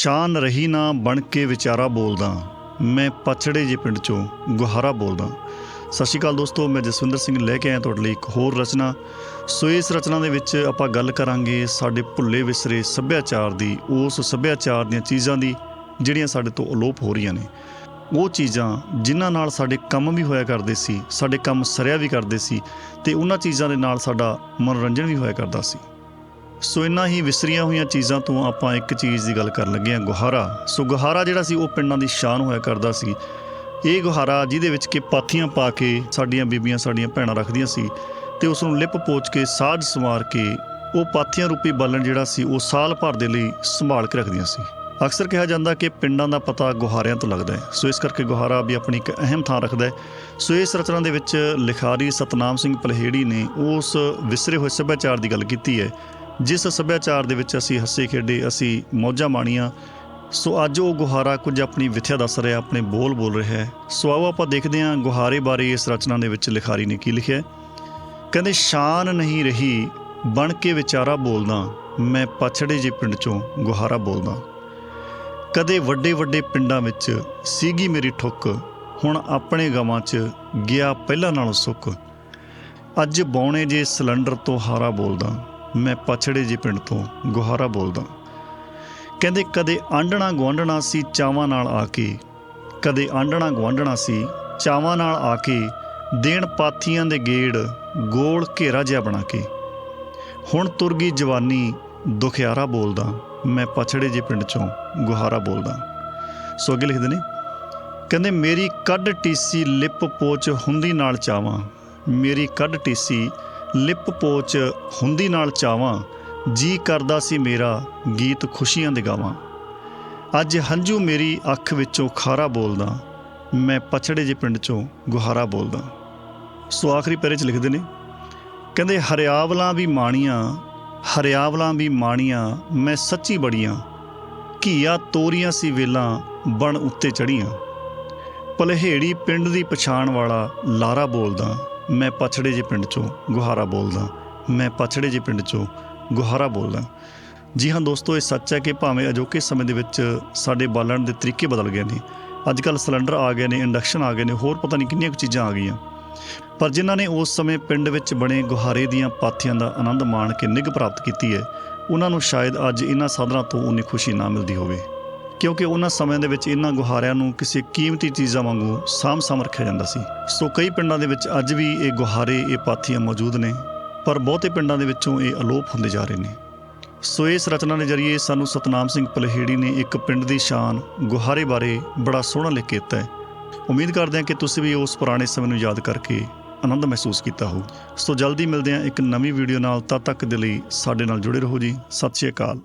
ਸ਼ਾਨ ਰਹੀ ਨਾ ਬਣ ਕੇ ਵਿਚਾਰਾ ਬੋਲਦਾ, ਮੈਂ ਪਛੜੇ ਜੇ ਪਿੰਡ ਚੋਂ ਗੁਹਾਰਾ ਬੋਲਦਾ। ਸਤਿ ਸ਼੍ਰੀ ਅਕਾਲ ਦੋਸਤੋ, ਮੈਂ ਜਸਵਿੰਦਰ ਸਿੰਘ ਲੈ ਕੇ ਆਇਆ ਤੁਹਾਡੇ ਲਈ ਇੱਕ ਹੋਰ ਰਚਨਾ। ਸੋ ਇਸ ਰਚਨਾ ਦੇ ਵਿੱਚ ਆਪਾਂ ਗੱਲ ਕਰਾਂਗੇ ਸਾਡੇ ਭੁੱਲੇ ਵਿਸਰੇ ਸੱਭਿਆਚਾਰ ਦੀ, ਉਸ ਸੱਭਿਆਚਾਰ ਦੀਆਂ ਚੀਜ਼ਾਂ ਦੀ, ਜਿਹੜੀਆਂ ਸਾਡੇ ਤੋਂ ਅਲੋਪ ਹੋ ਰਹੀਆਂ ਨੇ। ਉਹ ਚੀਜ਼ਾਂ ਜਿਨ੍ਹਾਂ ਨਾਲ ਸਾਡੇ ਕੰਮ ਵੀ ਹੋਇਆ ਕਰਦੇ ਸੀ, ਸਾਡੇ ਕੰਮ ਸਰਿਆ ਵੀ ਕਰਦੇ ਸੀ ਤੇ ਉਹਨਾਂ ਚੀਜ਼ਾਂ ਦੇ ਨਾਲ ਸਾਡਾ ਮਨੋਰੰਜਨ ਵੀ ਹੋਇਆ ਕਰਦਾ ਸੀ। ਸੋ ਇਨ੍ਹਾਂ ਹੀ ਵਿਸਰੀਆਂ ਹੋਈਆਂ ਚੀਜ਼ਾਂ ਤੋਂ ਆਪਾਂ ਇੱਕ ਚੀਜ਼ ਦੀ ਗੱਲ ਕਰਨ ਲੱਗੇ ਹਾਂ, ਗੁਹਾਰਾ। ਸੋ ਗੁਹਾਰਾ ਜਿਹੜਾ ਸੀ, ਉਹ ਪਿੰਡਾਂ ਦੀ ਸ਼ਾਨ ਹੋਇਆ ਕਰਦਾ ਸੀ। ਇਹ ਗੁਹਾਰਾ ਜਿਹਦੇ ਵਿੱਚ ਕਿ ਪਾਥੀਆਂ ਪਾ ਕੇ ਸਾਡੀਆਂ ਬੀਬੀਆਂ, ਸਾਡੀਆਂ ਭੈਣਾਂ ਰੱਖਦੀਆਂ ਸੀ ਤੇ ਉਸ ਨੂੰ ਲਿਪ ਪੋਚ ਕੇ ਸਾਜ ਸੰਵਾਰ ਕੇ ਉਹ ਪਾਥੀਆਂ ਰੂਪੀ ਬਾਲਣ ਜਿਹੜਾ ਸੀ, ਉਹ ਸਾਲ ਭਰ ਦੇ ਲਈ ਸੰਭਾਲ ਕੇ ਰੱਖਦੀਆਂ ਸੀ। ਅਕਸਰ ਕਿਹਾ ਜਾਂਦਾ ਕਿ ਪਿੰਡਾਂ ਦਾ ਪਤਾ ਗੁਹਾਰਿਆਂ ਤੋਂ ਲੱਗਦਾ ਹੈ। ਸੋ ਇਸ ਕਰਕੇ ਗੁਹਾਰਾ ਵੀ ਆਪਣੀ ਇੱਕ ਅਹਿਮ ਥਾਂ ਰੱਖਦਾ ਹੈ। ਸੋ ਇਸ ਰਚਨਾ ਦੇ ਵਿੱਚ ਲਿਖਾਰੀ ਸਤਨਾਮ ਸਿੰਘ ਪਲਹੇੜੀ ਨੇ ਉਸ ਵਿਸਰੇ ਹੋਏ ਸੱਭਿਆਚਾਰ ਦੀ ਗੱਲ ਕੀਤੀ ਹੈ। ਜਿਸ ਸੱਭਿਆਚਾਰ ਦੇ ਵਿੱਚ ਅਸੀਂ ਹੱਸੇ ਖੇਡੇ, ਅਸੀਂ ਮੌਜਾਂ ਮਾਣੀਆਂ, ਸੋ ਅੱਜ ਉਹ ਗੁਹਾਰਾ ਕੁਝ ਆਪਣੀ ਵਿਥਿਆ ਦੱਸ ਰਿਹਾ, ਆਪਣੇ ਬੋਲ ਬੋਲ ਰਿਹਾ ਹੈ। ਸੋ ਆਓ ਆਪਾਂ ਦੇਖਦੇ ਹਾਂ ਗੁਹਾਰੇ ਬਾਰੇ ਇਸ ਰਚਨਾ ਦੇ ਵਿੱਚ ਲਿਖਾਰੀ ਨੇ ਕੀ ਲਿਖਿਆ ਹੈ। ਕਹਿੰਦੇ, ਸ਼ਾਨ ਨਹੀਂ ਰਹੀ ਬਣ ਕੇ ਵਿਚਾਰਾ ਬੋਲਦਾ, ਮੈਂ ਪਛੜੇ ਜੇ ਪਿੰਡ ਚੋਂ ਗੁਹਾਰਾ ਬੋਲਦਾ। ਕਦੇ ਵੱਡੇ ਵੱਡੇ ਪਿੰਡਾਂ ਵਿੱਚ ਸੀਗੀ ਮੇਰੀ ਠੁੱਕ, ਹੁਣ ਆਪਣੇ ਗਵਾਂ 'ਚ ਗਿਆ ਪਹਿਲਾਂ ਨਾਲੋਂ ਸੁੱਕ ਅੱਜ ਬੌਣੇ ਜੇ ਸਿਲੰਡਰ ਤੋਂ ਹਾਰਾ ਬੋਲਦਾ। ਮੈਂ ਪਛੜੇ ਜੇ ਪਿੰਡ ਤੋਂ ਗੁਹਾਰਾ ਬੋਲਦਾ। ਕਹਿੰਦੇ ਕਦੇ ਆਂਡਣਾ ਗੁਆਂਢਣਾ ਸੀ ਚਾਵਾਂ ਨਾਲ ਆ ਕੇ, ਕਦੇ ਆਂਡਣਾ ਗੁਆਂਢਣਾ ਸੀ ਚਾਵਾਂ ਨਾਲ ਆ ਕੇ, ਦੇਣ ਪਾਥੀਆਂ ਦੇ ਗੇੜ ਗੋਲ ਘੇਰਾ ਜਿਹਾ ਬਣਾ ਕੇ। ਹੁਣ ਤੁਰ ਗਈ ਜਵਾਨੀ ਦੁਖਿਆਰਾ ਬੋਲਦਾ, ਮੈਂ ਪਛੜੇ ਜੇ ਪਿੰਡ ਚੋਂ ਗੁਹਾਰਾ ਬੋਲਦਾ। ਸੋ ਅੱਗੇ ਲਿਖਦੇ ਨੇ, ਕਹਿੰਦੇ ਮੇਰੀ ਕੱਢ ਟੀਸੀ ਲਿਪ ਪੋਚ ਹੁੰਦੀ ਨਾਲ ਚਾਵਾਂ, ਮੇਰੀ ਕੱਢ ਟੀਸੀ ਲਿਪ ਪੋਚ ਹੁੰਦੀ ਨਾਲ ਚਾਵਾਂ, ਜੀ ਕਰਦਾ ਸੀ ਮੇਰਾ ਗੀਤ ਖੁਸ਼ੀਆਂ ਦੇ ਗਾਵਾਂ। ਅੱਜ ਹੰਝੂ ਮੇਰੀ ਅੱਖ ਵਿੱਚੋਂ ਖਾਰਾ ਬੋਲਦਾ, ਮੈਂ ਪਛੜੇ ਜੇ ਪਿੰਡ ਚੋਂ ਗੁਹਾਰਾ ਬੋਲਦਾ। ਸੋ ਆਖਰੀ ਪੈਰੇ 'ਚ ਲਿਖਦੇ ਨੇ, ਕਹਿੰਦੇ, ਹਰਿਆਵਲਾਂ ਵੀ ਮਾਣੀਆਂ, ਹਰਿਆਵਲਾਂ ਵੀ ਮਾਣੀਆਂ, ਮੈਂ ਸੱਚੀ ਬੜੀਆਂ, ਘੀਆ ਤੋਰੀਆਂ ਸੀ ਵੇਲਾਂ ਬਣ ਉੱਤੇ ਚੜੀਆਂ ਪਲਹੇੜੀ ਪਿੰਡ ਦੀ ਪਛਾਣ ਵਾਲਾ ਲਾਰਾ ਬੋਲਦਾ ਮੈਂ ਪਛੜੇ ਜੇ ਪਿੰਡ ਚੋਂ ਗੁਹਾਰਾ ਬੋਲਦਾ। ਮੈਂ ਪਛੜੇ ਜੇ ਪਿੰਡ ਚੋਂ ਗੁਹਾਰਾ ਬੋਲਦਾ। ਜੀ ਹਾਂ ਦੋਸਤੋ, ਇਹ ਸੱਚ ਹੈ ਕਿ ਭਾਵੇਂ ਅਜੋਕੇ ਸਮੇਂ ਦੇ ਵਿੱਚ ਸਾਡੇ ਬਾਲਣ ਦੇ ਤਰੀਕੇ ਬਦਲ ਗਏ ਨੇ ਅੱਜ ਕੱਲ ਸਿਲੰਡਰ ਆ ਗਏ ਨੇ, ਇੰਡਕਸ਼ਨ ਆ ਗਏ ਨੇ, ਹੋਰ ਪਤਾ ਨਹੀਂ ਕਿੰਨੀਆਂ ਕੁ ਚੀਜ਼ਾਂ ਆ ਗਈਆਂ। ਪਰ ਜਿਨ੍ਹਾਂ ਨੇ ਉਸ ਸਮੇਂ ਪਿੰਡ ਵਿੱਚ ਬਣੇ ਗੁਹਾਰੇ ਦੀਆਂ ਪਾਥੀਆਂ ਦਾ ਆਨੰਦ ਮਾਣ ਕੇ ਨਿੱਘ ਪ੍ਰਾਪਤ ਕੀਤੀ ਹੈ, ਉਹਨਾਂ ਨੂੰ ਸ਼ਾਇਦ ਅੱਜ ਇਹਨਾਂ ਸਾਧਨਾਂ ਤੋਂ ਉਨੀ ਖੁਸ਼ੀ ਨਾ ਮਿਲਦੀ ਹੋਵੇ। ਕਿਉਂਕਿ ਉਹਨਾਂ ਸਮਿਆਂ ਦੇ ਵਿੱਚ ਇਹਨਾਂ ਗੁਹਾਰਿਆਂ ਨੂੰ ਕਿਸੇ ਕੀਮਤੀ ਚੀਜ਼ਾਂ ਵਾਂਗੂ ਸਾਂਭ ਸਾਂਭ ਰੱਖਿਆ ਜਾਂਦਾ ਸੀ। ਸੋ ਕਈ ਪਿੰਡਾਂ ਦੇ ਵਿੱਚ ਅੱਜ ਵੀ ਇਹ ਗੁਹਾਰੇ, ਇਹ ਪਾਥੀਆਂ ਮੌਜੂਦ ਨੇ, ਪਰ ਬਹੁਤੇ ਪਿੰਡਾਂ ਦੇ ਵਿੱਚੋਂ ਇਹ ਅਲੋਪ ਹੁੰਦੇ ਜਾ ਰਹੇ ਨੇ। ਸੋ ਇਸ ਰਚਨਾ ਦੇ ਜ਼ਰੀਏ ਸਾਨੂੰ ਸਤਨਾਮ ਸਿੰਘ ਪਲਹੇੜੀ ਨੇ ਇੱਕ ਪਿੰਡ ਦੀ ਸ਼ਾਨ, ਗੁਹਾਰੇ ਬਾਰੇ ਬੜਾ ਸੋਹਣਾ ਲਿਖ ਕੇ ਦਿੱਤਾ ਹੈ। ਉਮੀਦ ਕਰਦੇ ਹਾਂ ਕਿ ਤੁਸੀਂ ਵੀ ਉਸ ਪੁਰਾਣੇ ਸਮੇਂ ਨੂੰ ਯਾਦ ਕਰਕੇ ਆਨੰਦ ਮਹਿਸੂਸ ਕੀਤਾ ਹੋ ਸੋ ਜਲਦੀ ਮਿਲਦੇ ਹਾਂ ਇੱਕ ਨਵੀਂ ਵੀਡੀਓ ਨਾਲ, ਤਦ ਤੱਕ ਦੇ ਲਈ ਸਾਡੇ ਨਾਲ ਜੁੜੇ ਰਹੋ ਜੀ। ਸਤਿ ਸ਼੍ਰੀ ਅਕਾਲ।